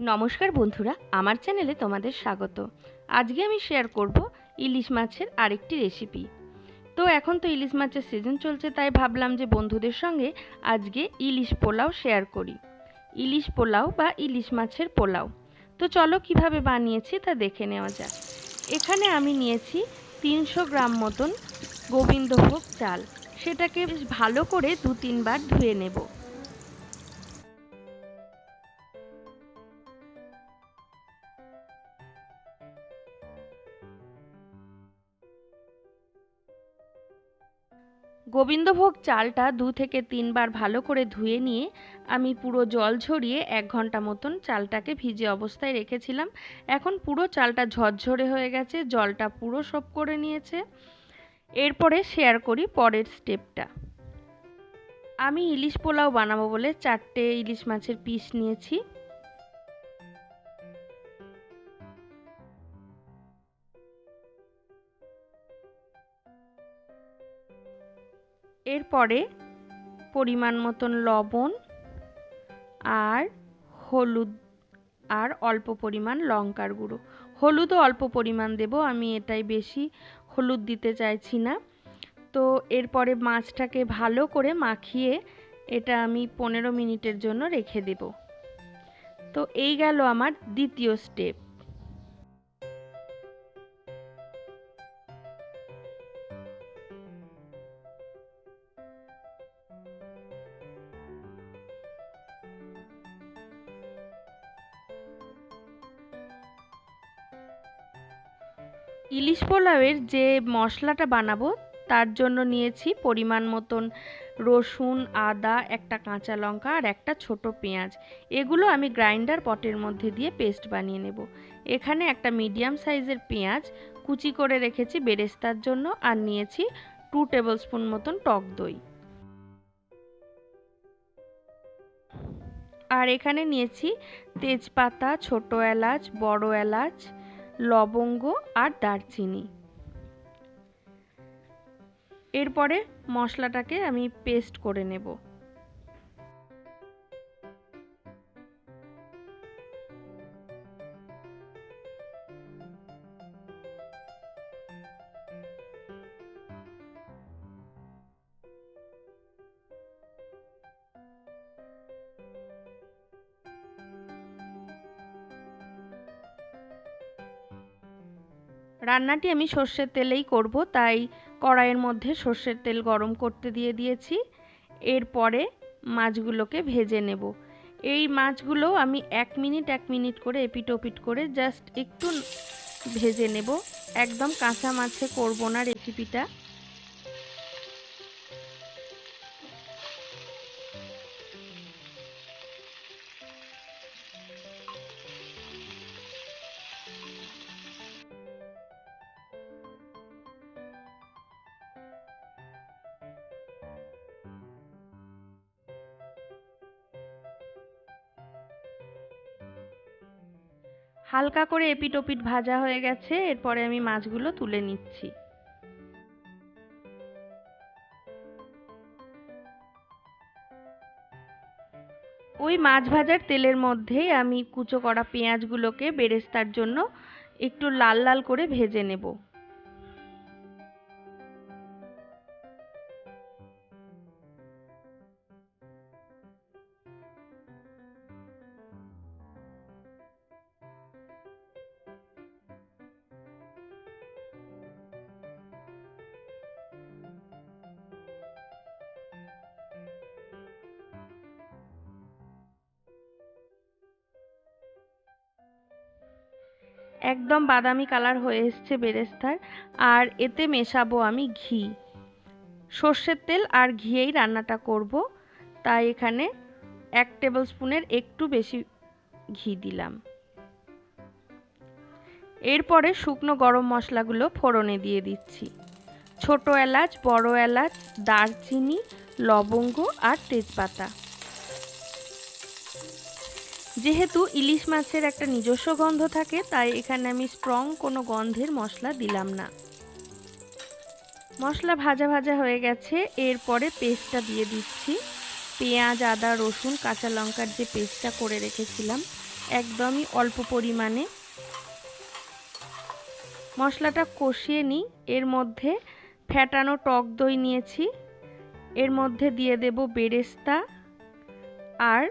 নমস্কার বন্ধুরা, আমার চ্যানেলে তোমাদের স্বাগত। আজকে আমি শেয়ার করব ইলিশ মাছের আরেকটি রেসিপি তো এখন তো ইলিশ মাছের সিজন চলছে, তাই ভাবলাম যে বন্ধুদের সঙ্গে আজকে ইলিশ পোলাও শেয়ার করি। ইলিশ পোলাও বা ইলিশ মাছের পোলাও। তো চলো কীভাবে বানিয়েছি তা দেখে নেওয়া যাক। এখানে আমি নিয়েছি তিনশো গ্রাম মতন গোবিন্দভোগ চাল। সেটাকে বেশ ভালো করে দু তিনবার ধুয়ে নেব। গোবিন্দভোগ চালটা দু থেকে তিনবার ভালো করে ধুয়ে নিয়ে আমি পুরো জল ঝরিয়ে এক ঘণ্টা মতন চালটাকে ভিজে অবস্থায় রেখেছিলাম। এখন পুরো চালটা ঝরঝরে হয়ে গেছে, জলটা পুরো সব করে নিয়েছে। এরপরে শেয়ার করি পরের স্টেপটা আমি ইলিশ পোলাও বানাবো বলে চারটে ইলিশ মাছের পিস নিয়েছি। এরপরে পরিমাণ মতন লবণ আর হলুদ আর অল্প পরিমাণ লঙ্কার গুঁড়ো। হলুদও অল্প পরিমাণ দেব, আমি এটাই বেশি হলুদ দিতে চাইছি না। তো এরপরে মাছটাকে ভালো করে মাখিয়ে এটা আমি পনেরো মিনিটের জন্য রেখে দেব। তো এই গেল আমার দ্বিতীয় স্টেপ ইলিশ পোলাওয়ের যে মশলাটা বানাবো, তার জন্য নিয়েছি পরিমাণ মতন রসুন, আদা, একটা কাঁচা লঙ্কা আর একটা ছোট পেঁয়াজ। এগুলো আমি গ্রাইন্ডার পটের মধ্যে দিয়ে পেস্ট বানিয়ে নেব। এখানে একটা মিডিয়াম সাইজের পেঁয়াজ কুচি করে রেখেছি বেরেস্তার জন্য আর নিয়েছি টু টেবিল স্পুন মতন টক দই। আর এখানে নিয়েছি তেজপাতা, ছোট এলাচ, বড় এলাচ লবঙ্গ আর দারচিনি। এরপরে মশলাটাকে আমি পেস্ট করে নেব। রান্নাটি আমি সর্ষের তেলেই করব, তাই কড়াইয়ের মধ্যে সর্ষের তেল গরম করতে দিয়ে দিয়েছি। এরপরে মাছগুলোকে ভেজে নেব। এই মাছগুলো আমি এক মিনিট এক মিনিট করে এপিট ওপিট করে জাস্ট একটু ভেজে নেব। একদম কাঁচা মাছে করব না রেসিপিটা। হালকা করে এপিট ওপিট ভাজা হয়ে গেছে, এরপরে আমি মাছগুলো তুলে নিচ্ছি। ওই মাছ ভাজার তেলের মধ্যেই আমি কুচো করা পেঁয়াজগুলোকে বেরেস্তার জন্য একটু লাল লাল করে ভেজে নেব। একদম বাদামি কালার হয়ে এসছে বেরেস্তার, আর এতে মেশাবো আমি ঘি। সর্ষের তেল আর ঘিয়েই রান্নাটা করব। তাই এখানে এক টেবিল স্পুনের একটু বেশি ঘি দিলাম। এরপরে শুকনো গরম মশলাগুলো ফোড়নে দিয়ে দিচ্ছি। ছোট এলাচ, বড় এলাচ, দারচিনি, লবঙ্গ আর তেজপাতা। যেহেতু ইলিশ মাছের একটা নিজস্ব গন্ধ থাকে, তাই এখানে আমি স্ট্রং কোনো গন্ধের মশলা দিলাম না। মশলা ভাজা ভাজা হয়ে গেছে, এরপরে পেস্টটা দিয়ে দিচ্ছি। পেঁয়াজ, আদা, রসুন, কাঁচা লঙ্কার যে পেস্টটা করে রেখেছিলাম, একদমই অল্প পরিমাণে। মশলাটা কষিয়ে নিই, এর মধ্যে ফ্যাটানো টক দই নিয়েছি, এর মধ্যে দিয়ে দেব বেরেস্তা আর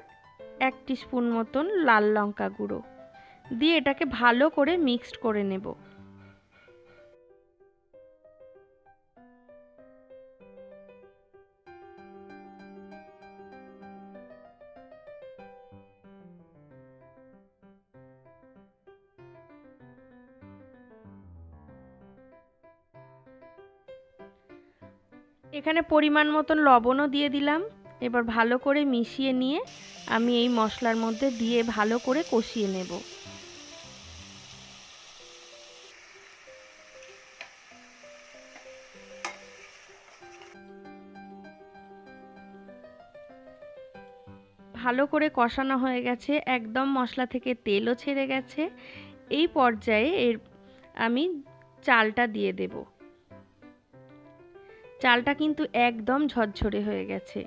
এক স্পুন মতন লাল লঙ্কা গুঁড়ো। দিয়ে এটাকে ভালো করে মিক্সড করে নেব। এখানে পরিমাণ মতন লবণও দিয়ে দিলাম। এবার ভালো করে মিশিয়ে নিয়ে আমি এই মশলার মধ্যে দিয়ে ভালো করে কষিয়ে নেব। ভালো করে কষানো হয়ে গেছে, একদম মশলা থেকে তেলও ছেড়ে গেছে। এই পর্যায়ে এর আমি চালটা দিয়ে দেবো। চালটা কিন্তু একদম ঝরঝরে হয়ে গেছে।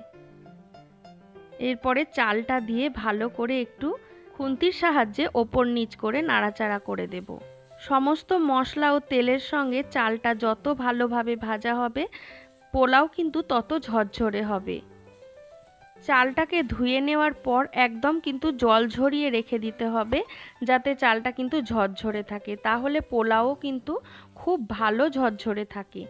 এরপরে চালটা দিয়ে ভালো করে একটু খুন্তির সাহায্যে ওপর নিচ করে নাড়াচাড়া করে দেব। সমস্ত মশলা ও তেলের সঙ্গে চালটা যত ভালোভাবে ভাজা হবে, পোলাও কিন্তু তত ঝরঝরে হবে। চালটাকে ধুয়ে নেওয়ার পর একদম কিন্তু জল ঝরিয়ে রেখে দিতে হবে, যাতে চালটা কিন্তু ঝরঝরে থাকে। তাহলে পোলাও কিন্তু খুব ভালো ঝরঝরে থাকে।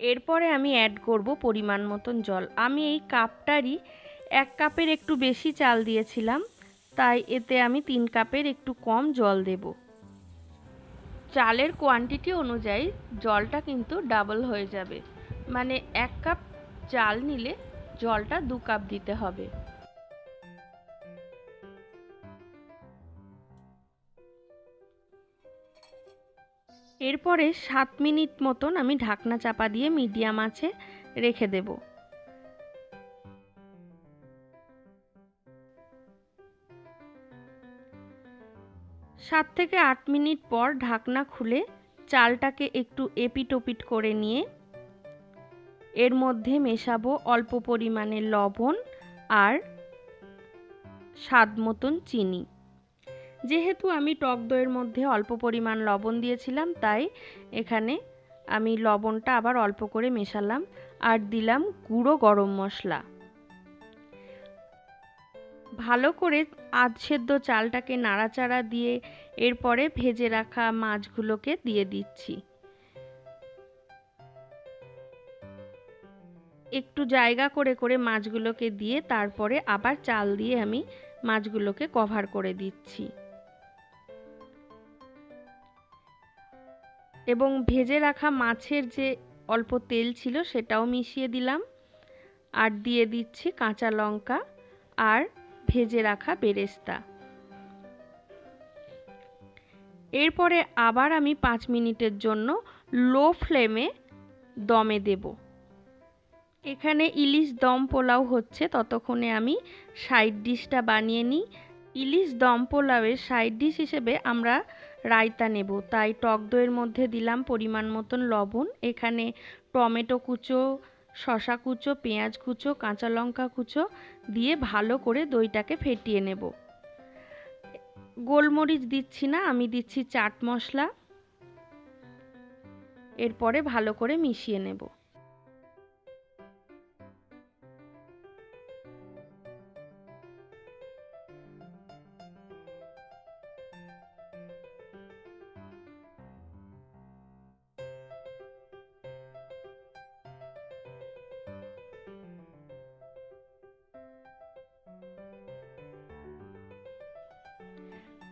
এরপরে আমি অ্যাড করব পরিমাণ মতন জল। আমি এই কাপটারই এক কাপের একটু বেশি চাল দিয়েছিলাম, তাই এতে আমি তিন কাপের একটু কম জল দেব। চালের কোয়ান্টিটি অনুযায়ী জলটা কিন্তু ডাবল হয়ে যাবে। মানে এক কাপ চাল নিলে জলটা দু কাপ দিতে হবে। এরপরে সাত মিনিট মতন আমি ঢাকনা চাপা দিয়ে মিডিয়াম আছে রেখে দেব। সাত থেকে আট মিনিট পর ঢাকনা খুলে চালটাকে একটু এপিটোপিট করে নিয়ে এর মধ্যে মেশাবো অল্প পরিমাণে লবণ আর স্বাদ মতন চিনি। যেহেতু আমি টক দইয়ের মধ্যে অল্প পরিমাণ লবণ দিয়েছিলাম, তাই এখানে আমি লবণটা আবার অল্প করে মেশালাম আর দিলাম গুঁড়ো গরম মশলা। ভালো করে আধ সেদ্ধ চালটাকে নাড়াচাড়া দিয়ে এরপরে ভেজে রাখা মাছগুলোকে দিয়ে দিচ্ছি। একটু জায়গা করে করে মাছগুলোকে দিয়ে তারপরে আবার চাল দিয়ে আমি মাছগুলোকে কভার করে দিচ্ছি। এবং ভেজে রাখা মাছের যে অল্প তেল ছিল সেটাও মিশিয়ে দিলাম। আর দিয়ে দিচ্ছি কাঁচা লঙ্কা আর ভেজে রাখা বেরেস্তা। এরপরে আবার আমি পাঁচ মিনিটের জন্য লো ফ্লেমে দমে দেব। এখানে ইলিশ দম পোলাও হচ্ছে, ততক্ষণে আমি সাইড ডিশটা বানিয়ে নিই। ইলিশ দম পোলাওয়ের সাইড ডিশ হিসেবে আমরা রায়তা নেব। তাই টক দইয়ের মধ্যে দিলাম পরিমাণ মতন লবণ। এখানে টমেটো কুচো শশা কুচো, পেঁয়াজ কুচো, কাঁচা লঙ্কা কুচো দিয়ে ভালো করে দইটাকে ফেটিয়ে নেব। গোলমরিচ দিচ্ছি না, আমি দিচ্ছি চাট মশলা। এরপরে ভালো করে মিশিয়ে নেব।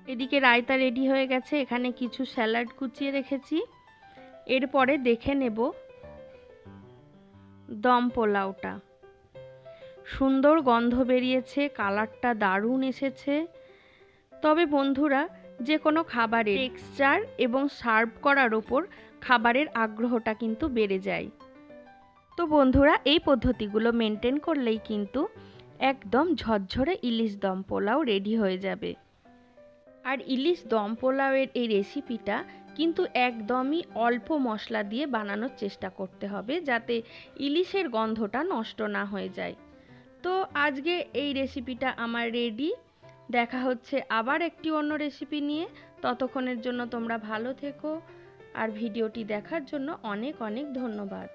এদিকে রায়তা রেডি হয়ে গেছে, এখানে কিছু স্যালাড কুচিয়ে রেখেছি। এরপরে দেখে নেব দম পোলাওটা। সুন্দর গন্ধ বেরিয়েছে, কালারটা দারুণ এসেছে। তবে বন্ধুরা, যে কোনো খাবারের টেক্সচার এবং সার্ভ করার ওপর খাবারের আগ্রহটা কিন্তু বেড়ে যায়। তো বন্ধুরা, এই পদ্ধতিগুলো মেনটেন করলেই কিন্তু একদম ঝরঝরে ইলিশ দম পোলাও রেডি হয়ে যাবে। আর ইলিশ দম পোলাওয়ের এই রেসিপিটা কিন্তু একদমই অল্প মশলা দিয়ে বানানোর চেষ্টা করতে হবে যাতে ইলিশের গন্ধটা নষ্ট না হয়ে যায়। তো আজকে এই রেসিপিটা আমার রেডি দেখা হচ্ছে আবার একটি অন্য রেসিপি নিয়ে। ততক্ষণের জন্য তোমরা ভালো থেকো। আর ভিডিওটি দেখার জন্য অনেক অনেক ধন্যবাদ।